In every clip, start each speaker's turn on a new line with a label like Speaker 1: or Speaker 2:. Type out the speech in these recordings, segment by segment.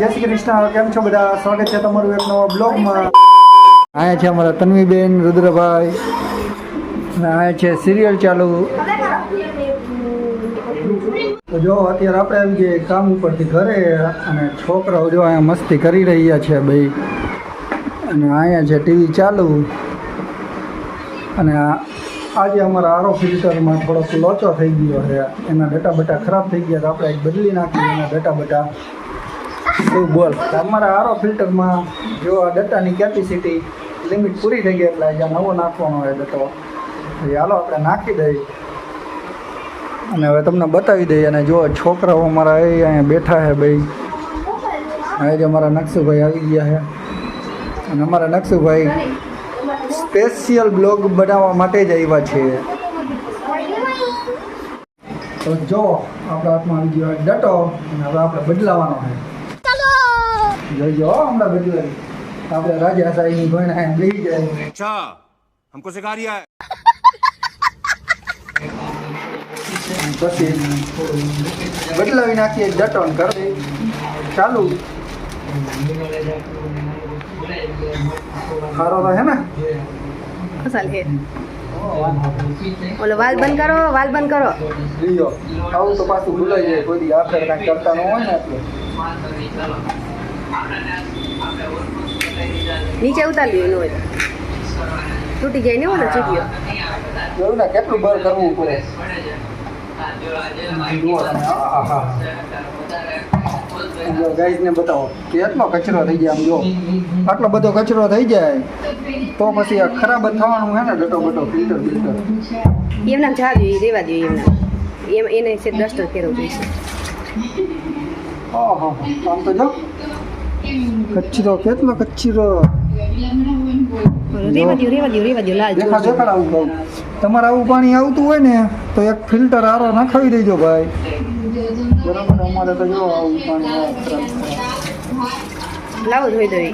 Speaker 1: જય શ્રી કૃષ્ણ. કેમ છો બધા? સ્વાગત છે તમારું એક નવા બ્લોગમાં. અહીંયા છે અમારા તન્વીબેન રુદ્રભાઈ. અને અહીંયા છે સિરિયલ ચાલુ. તો જો અત્યારે આપણે આવી ગયા કામ ઉપરથી ઘરે અને છોકરાઓ જો અહીંયા મસ્તી કરી રહ્યા છે ભાઈ અને અહીંયા છે ટીવી ચાલુ. અને આજે અમારા આરો ફિલ્ટરમાં થોડોક લોચો થઈ ગયો છે. એના ડેટા બટા ખરાબ થઈ ગયા તો આપણે બદલી નાખીએ એના ડેટા બટા. શું બોલ. તો અમારા આરો ફિલ્ટરમાં જો આ ડેટાની કેપેસિટી લિમિટ પૂરી થઈ ગઈ એટલે અહીંયા નવો નાખવાનો હોય ડટો તો હાલો આપણે નાખી દઈએ. અને હવે તમને બતાવી દઈએ અને જો છોકરાઓ અમારા એ અહીંયા બેઠા છે ભાઈ. હવે જ અમારા નકશુભાઈ આવી ગયા છે. અને અમારા નકસુભાઈ સ્પેશિયલ બ્લોગ બનાવવા માટે જ આવ્યા છે. તો જો, આપણા હાથમાં આવી ગયો ડટો અને હવે આપણે બદલાવાનો છે. જોઈજો હમણાં બધી વાર. આપણે રાજા સાહેબની ભણ લઈ જાય. પછી બદલાવી નાખીએ જટોન કરી. ચાલુ. સારો રહે ને?
Speaker 2: ખુશાલ હે. ઓલો વાલ કરો વાલ બંધ
Speaker 1: આવું તો પાછું ભૂલાઈ જાય. કોઈ દી આખર કાંઈ કરતા ન હોય
Speaker 2: નીચે ઉતારી લ્યો એનું હોય તૂટી જાય ને ઓલો ચૂક્યો
Speaker 1: જોયું ને કેટલું બર કરવું પડે. ગાઈઝને બતાવો કેટલો કચરો થઈ જાય આમ જો. આટલો બધો કચરો થઈ જાય તો પછી આ ખરાબ જ થવાનું હે ને ડટો બટો ફિલ્ટર ફિલ્ટર.
Speaker 2: એમના જવા દો એ રેવા દો એમના. એમ એને છે ડસ્ટર ફેરવું જોઈશે
Speaker 1: ઓહો આમ તો જો. કચરો કેટલો કચ્છીરો
Speaker 2: રેવા દો રેવા દો રેવા દો લાલ
Speaker 1: દેખા દેખાડ આવું કહું તમારે આવું પાણી આવતું હોય ને તો એક ફિલ્ટર આરો નખાવી દેજો ભાઈ બરાબર અમારે તો જો આવું પાણી.
Speaker 2: લાવો ધોઈ દો એ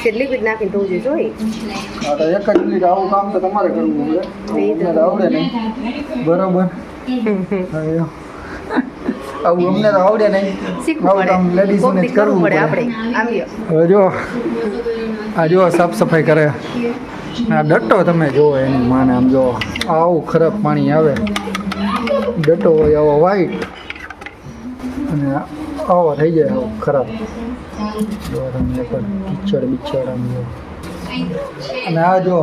Speaker 2: છે લિક્વિડ નાખીને ધોવું જોઈએ જોઈ
Speaker 1: હા તો એક જ મિનિટ આવું કામ તો તમારે કરવું પડે આવડે નહીં બરાબર હા, આવું અમને તો આવડે નહીં.
Speaker 2: શીખવું
Speaker 1: આવું કામ
Speaker 2: પડે.
Speaker 1: ladies
Speaker 2: કોક
Speaker 1: ને જ
Speaker 2: કરવું પડે. આપણે.
Speaker 1: હવે જો આ જો સાફ સફાઈ કરે. આ ડટ્ટો તમે જુઓ એની માને આમ જો આવું ખરાબ પાણી આવે. ડટ્ટો હોય આવો વ્હાઈટ અને આવો થઈ જાય આવો ખરાબ. જો તમે કિચડ બિચડ આમ જો. અને આ જો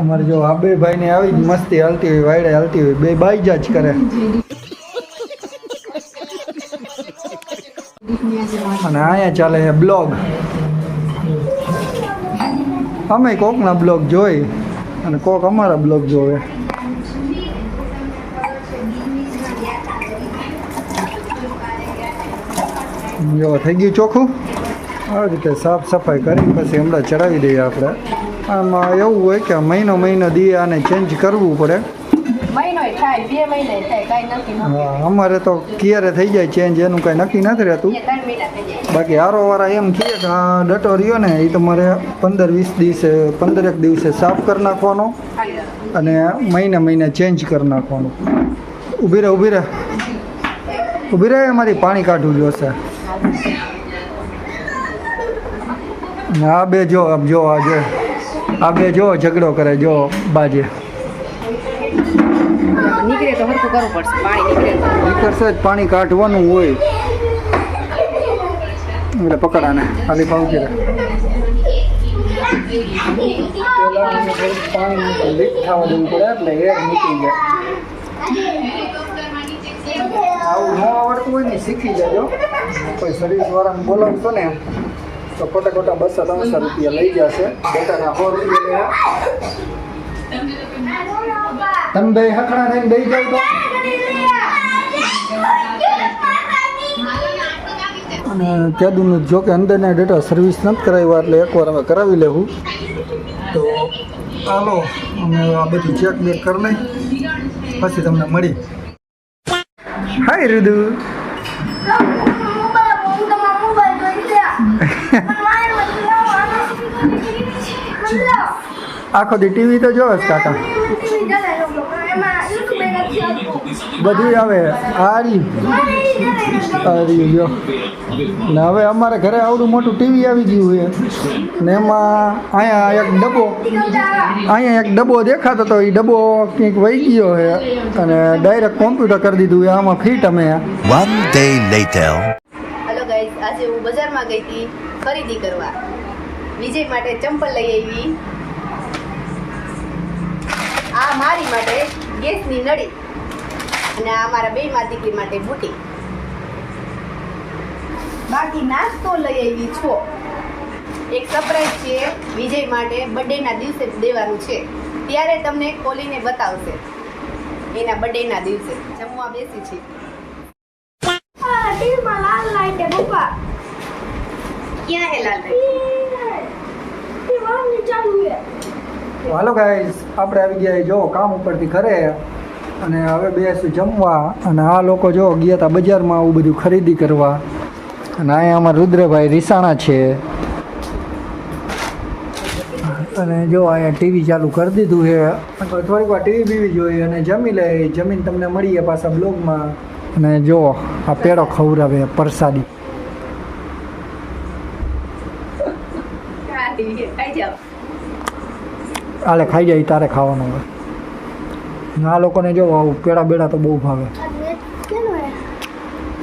Speaker 1: અમારે જો આ બે ભાઈ ને આવી મસ્તી હાલતી હોય, વાયડે હાલતી હોય, બે બાઈ જ કરે. અને અહીંયા ચાલે છે બ્લોગ. અમે કોકના બ્લોગ જોઈ અને કોક અમારા બ્લોગ જોવે. જો, થઈ ગયું ચોખ્ખું? આ રીતે સાફ સફાઈ કરી પછી હમણાં ચડાવી દઈએ આપણે. આમાં એવું હોય કે મહિનો મહિનો દીએ આને ચેન્જ કરવું પડે. અમારે તો ક્યારે થઈ જાય ચેન્જ એનું કાંઈ નક્કી નથી રહેતું. બાકી હારો વાળા એમ કહે કે આ ડટો રહ્યો ને એ તમારે પંદર વીસ દિવસે પંદરેક દિવસે સાફ કરી નાખવાનો અને મહિને મહિને ચેન્જ કરી નાખવાનું. ઊભી રહે ઊભી રહે. ઊભી રહે અમારી પાણી કાઢવું જોશે. હા બે જો આમ જો આ જો. આ બે જો ઝઘડો કરે જો બાજે.
Speaker 2: નીકળે તો હરખું કરવું પડશે પાણી નીકળે
Speaker 1: નીકળશે જ પાણી કાઢવાનું હોય. એટલે પકડાને ખાલી રહે પેલા પાણી લીક થવા દેવું પડે એટલે એર નીકળી જાય. આવું ન આવડતું હોય ને શીખી જજો કોઈ સર્વિસ વાળાને બોલાવશો ને તો ખોટા ખોટા બસો ત્રણસો રૂપિયા લઈ જશે બેટાના સો તમે બે હકડા થઈને દઈ જાવ તો. અને ત્યાંનું જો કે અંદરના ડેટા સર્વિસ નથી કરાવ્યા એટલે એકવાર અમે કરાવી લેવું. તો ચાલો અમે આ બધું ચેક બેક કરી લઈ પછી તમને મળી. હાય રુદુ આખો દી ટીવી તો જોવે કાકા. બધું આવે. આરી આરી જો. ને હવે અમારે ઘરે આવડું મોટું ટીવી આવી ગયું છે. ને એમાં અહીંયા એક ડબ્બો અહીંયા એક ડબ્બો દેખાતો હતો એ ડબ્બો કંઈક વહી ગયો છે અને ડાયરેક્ટ કોમ્પ્યુટર કરી દીધું આમાં ફિટ અમે.
Speaker 3: One day later
Speaker 2: hello guys આજે હું બજારમાં ગઈ હતી. ખરીદી કરવા. વિજય માટે ચંપલ લઈ આવી. આ મારી માટે ગેસની નળી અને આ મારા બે માં દીકરી માટે બુટી. બાકી નાસ્તો લઈ આવી છો. એક સરપ્રાઈઝ છે, વિજય માટે બર્થડેના દિવસે દેવાનું છે. ત્યારે તમને ખોલીને બતાવશે. એના બર્થડેના દિવસે જમવા બેસી છે.
Speaker 4: પપ્પા
Speaker 2: ક્યાં
Speaker 4: है
Speaker 1: તો હાલો ગાઈસ આપણે આવી ગયા જો, કામ ઉપરથી ઘરે. અને હવે બેસું જમવા. અને આ લોકો જો ગયા હતા બજારમાં આવું બધું ખરીદી કરવા. અને અહીંયા અમારા રુદ્રભાઈ રીસાણા છે. અને જો અહીંયા ટીવી ચાલુ કરી દીધું છે. થોડીક વાર ટીવી બીવી જોઈએ અને જમી લે જમીન તમને મળીએ પાછા બ્લોગમાં અને જો આ પેડો ખવડાવે, પ્રસાદી
Speaker 2: ખાઈ જાઓ
Speaker 1: આલે ખાઈ જાય તારે ખાવાનું હોય. આ લોકોને જો આવું પેડા બેડા તો બહુ ભાવે.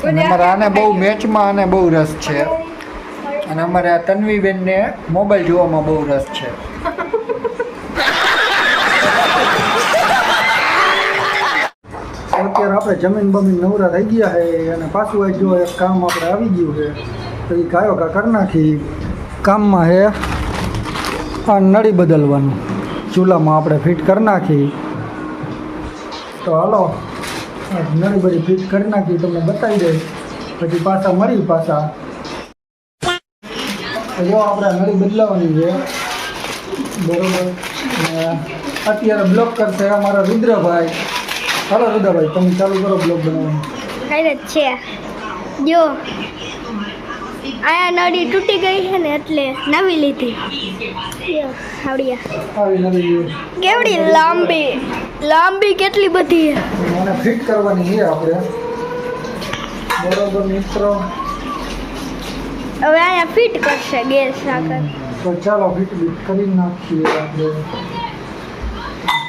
Speaker 1: અને અમારે આને બહુ મેચમાં અને બહુ રસ છે. અને અમારે આ તન્વીબેનને મોબાઈલ જોવામાં બહુ રસ છે. અત્યારે આપણે જમીન બમીન નવરા થઈ ગયા છે અને પાછું એક જો એક કામ આપણે આવી ગયું છે તો એ ગાયો કા કરી નાખી. કામમાં છે આ નળી બદલવાનું. ચૂલામાં આપણે ફિટ કરી નાખી. તો હાલો નળી બધી ફિટ કરી નાખી, તમને બતાવી દઈશ. પછી પાછા મળી પાછા. જો આપણે નળી બદલાવાની છે. બરોબર. અત્યારે બ્લોક કરશે અમારા રુદ્રભાઈ. હાલો રુદ્રભાઈ, તમે ચાલુ કરો બ્લોક બનાવવાનું.
Speaker 4: છે. જો આયા નળી તૂટી ગઈ છે ને એટલે નવી લીધી. આવડિયા કેવડી લાંબી? લાંબી કેટલી બધી છે?
Speaker 1: ફિટ કરવાની છે આપણે. બરોબર મિત્રો.
Speaker 4: હવે અહીંયા ફિટ કરશે ગેસ આગળ.
Speaker 1: તો ચાલો ફિટ બીટ કરી નાખીએ આપણે.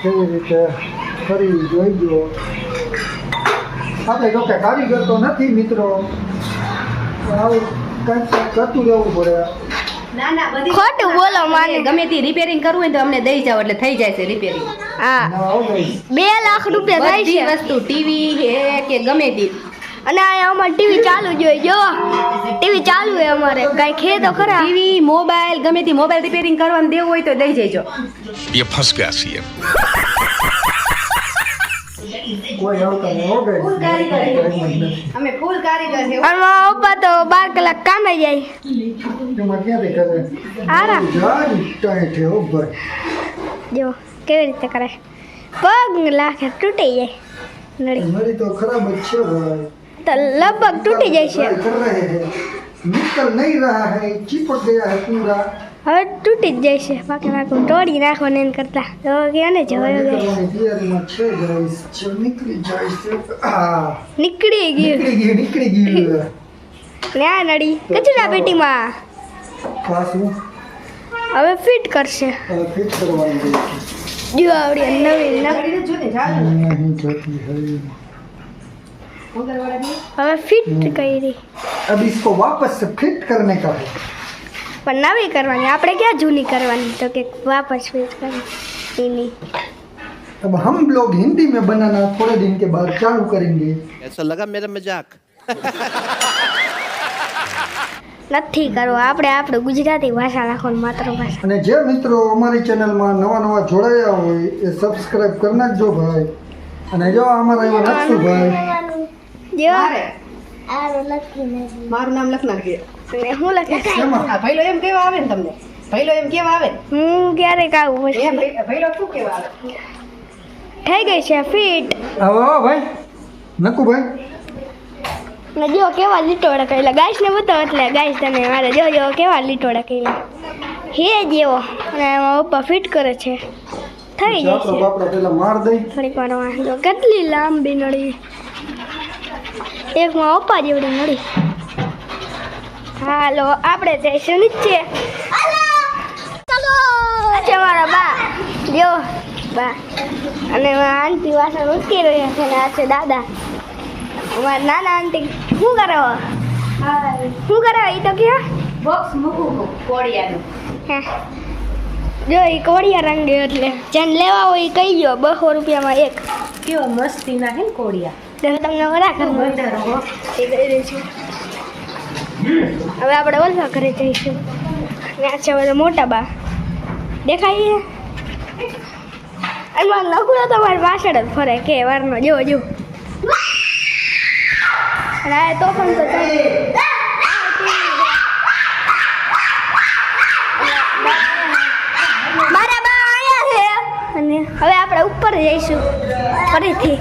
Speaker 1: કેવી રીતે કરી જોઈ દો આપણે જો કે કારીગર તો નથી મિત્રો. આવું કંઈક
Speaker 4: ખોટું બોલો માને
Speaker 2: ગમે તે રિપેરિંગ કરવું હોય તો અમને દઈ જાવ એટલે થઈ જાય છે રિપેરિંગ
Speaker 4: હા. બે લાખ રૂપિયા થાય છે.
Speaker 2: વસ્તુ ટીવી હે કે ગમે તે.
Speaker 4: અને આ અમારે ટીવી ચાલુ જોઈએ જો. ટીવી ચાલુ હોય અમારે. કઈ ખે તો ખરા.
Speaker 2: ટીવી મોબાઈલ ગમે તે મોબાઈલ રિપેરિંગ કરવાનું દેવું હોય તો દઈ જજો.
Speaker 3: યે ફસ ગયા
Speaker 1: કોઈ
Speaker 4: કલાક કામે જાય. આરામ જો કેવી રીતે કરે? પગ લાખે તૂટી જાય.
Speaker 1: તો
Speaker 4: લગભગ તૂટી જાય છે.
Speaker 1: નહીં રહા હે ચીપક ગયા હે પૂરા.
Speaker 4: હવે તૂટી જ જાય છે બાકી બાકી તોડી નાખવાનું એમ કરતા તો કે ને જવાયો ગયો
Speaker 1: નીકળવાની તૈયારીમાં છે ગાઈસ જો નીકળી જાય છે આ
Speaker 4: નીકળી ગયું
Speaker 1: નીકળી ગયું નીકળી ગયું
Speaker 4: ને આ નળી કચરા પેટીમાં
Speaker 1: પાછું
Speaker 4: હવે ફિટ કરશે
Speaker 1: હવે ફિટ કરવાની છે
Speaker 4: જો આવડી નવી નવી
Speaker 2: જો ને જાજો
Speaker 1: નહીં જતી है
Speaker 4: હવે ફિટ કરી
Speaker 1: अब इसको वापस से फिट करने का है
Speaker 4: પણ નવી કરવાની આપણે ક્યાં જૂની કરવાની તો કે વાપસ ફિટ કરવાની એની
Speaker 1: अब हम लोग हिंदी में बनाना थोड़े दिन के बाद चालू करेंगे
Speaker 3: ऐसा लगा मेरा मजाक
Speaker 4: નથી કરવો આપણે આપણું ગુજરાતી ભાષા રાખવાની માતૃભાષા
Speaker 1: અને જે મિત્રો અમારી ચેનલમાં નવા નવા જોડાયા હોય એ સબસ્ક્રાઇબ કરી નાખજો ભાઈ અને જો અમારા એવા નકશુભાઈ
Speaker 4: જો
Speaker 2: મારે
Speaker 4: આરો લખી નાખી
Speaker 2: મારું નામ લખ નાખજે
Speaker 4: ને હું લખે
Speaker 2: આ ભઈલો એમ કેવા આવે ને તમને? ભઈલો એમ કેવા આવે?
Speaker 4: હું ક્યારેક આવું
Speaker 2: એમ
Speaker 4: પછી
Speaker 2: ભઈ- ભઈલો શું કેવા આવે?
Speaker 4: થઈ ગઈ છે ફિટ
Speaker 1: આવો ભાઈ. નકુભાઈ
Speaker 4: ને જો કેવા લીટોડા કરેલા ગાઈસ ને બતાવો એટલે ગાઈસ તમે મારે જો જો કેવા લીટોડા કરેલા હે જેવો. અને એમાં પપ્પા ફિટ કરે છે. થઈ જશે
Speaker 1: બાપડો પેલા માર દે.
Speaker 4: થોડીક વાર વાંધો. કેટલી લાંબી નળી. એકમાં પપ્પા જેવડી નળી. હાલો આપણે જઈશું નીચે. અચ્છા મારા બા જો બા. અને આંટી વાસણ ઉચકી રહ્યા છે ને આ છે દાદા. અમારા નાના આંટી શું કરો? શું કરો એ તો કે
Speaker 2: બોક્સ મૂકું કોળિયાનું.
Speaker 4: હે. જો એ કોળિયા રંગ એટલે. જેને લેવા હોય એ કહી ગયો બસો રૂપિયામાં એક.
Speaker 2: કેવો મસ્તી ના હે ને કોળિયા.
Speaker 4: તો તમને વરા કરો.
Speaker 2: વધારો
Speaker 4: એ કરી દઈશું. હવે આપણે ઓલવા ઘરે જઈશું. ત્યાં છે બધા મોટા બા. દેખાય અને એમાં નકુડો તો મારી પાછળ જ ફરે કે વારનો જો જો અને આ પણ તો મારા બા અહીંયા છે. અને હવે આપણે ઉપર જઈશું. ફરીથી.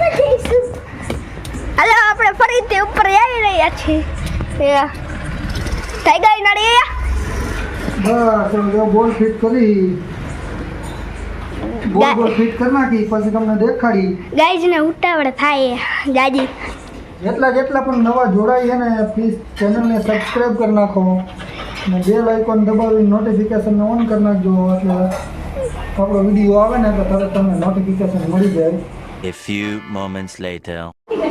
Speaker 4: હાલો આપણે ફરીથી ઉપર આવી રહ્યા છીએ. થઈ ગઈ નડી?
Speaker 1: બસ હવે જો બોલ ફિટ કરી. બોલ બોલ ફિટ કરી નાખી પછી તમને દેખાડી.
Speaker 4: ગાઈઝને ઉતાવળ થાય. દાદી
Speaker 1: જેટલા જેટલા પણ નવા જોડાય છે ને પ્લીઝ ચેનલને સબસ્ક્રાઇબ કરી નાખો. અને બેલ આઇકોન દબાવી નોટિફિકેશન ઓન કરી નાખજો. એટલે આપણો વીડિયો આવે ને તો તરત તમને નોટિફિકેશન મળી જાય.
Speaker 5: A few moments later.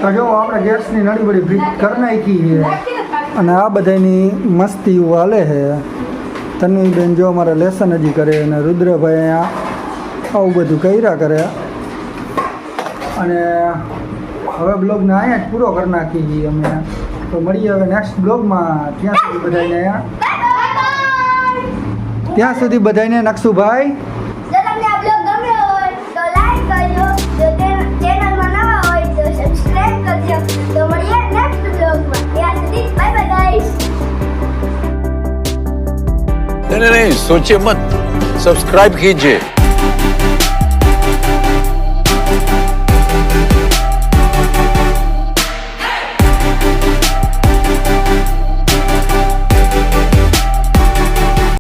Speaker 1: તો જો આપણે ગેસની નળી બળી ફિટ કરી નાખી છે. અને આ બધાની મસ્તી વાલે છે. તન્વીબેન જો અમારે લેસન હજી કરે અને રુદ્રભાઈ અહીંયા આવું બધું કર્યા કરે. અને હવે બ્લોગને અહીંયા જ પૂરો કરી નાખી છીએ અમે. તો મળીએ હવે નેક્સ્ટ બ્લોગમાં. ત્યાં સુધી બધાને ત્યાં સુધી બધાને નકશુભાઈ
Speaker 6: सोचिए मत सब्सक्राइब कीजिए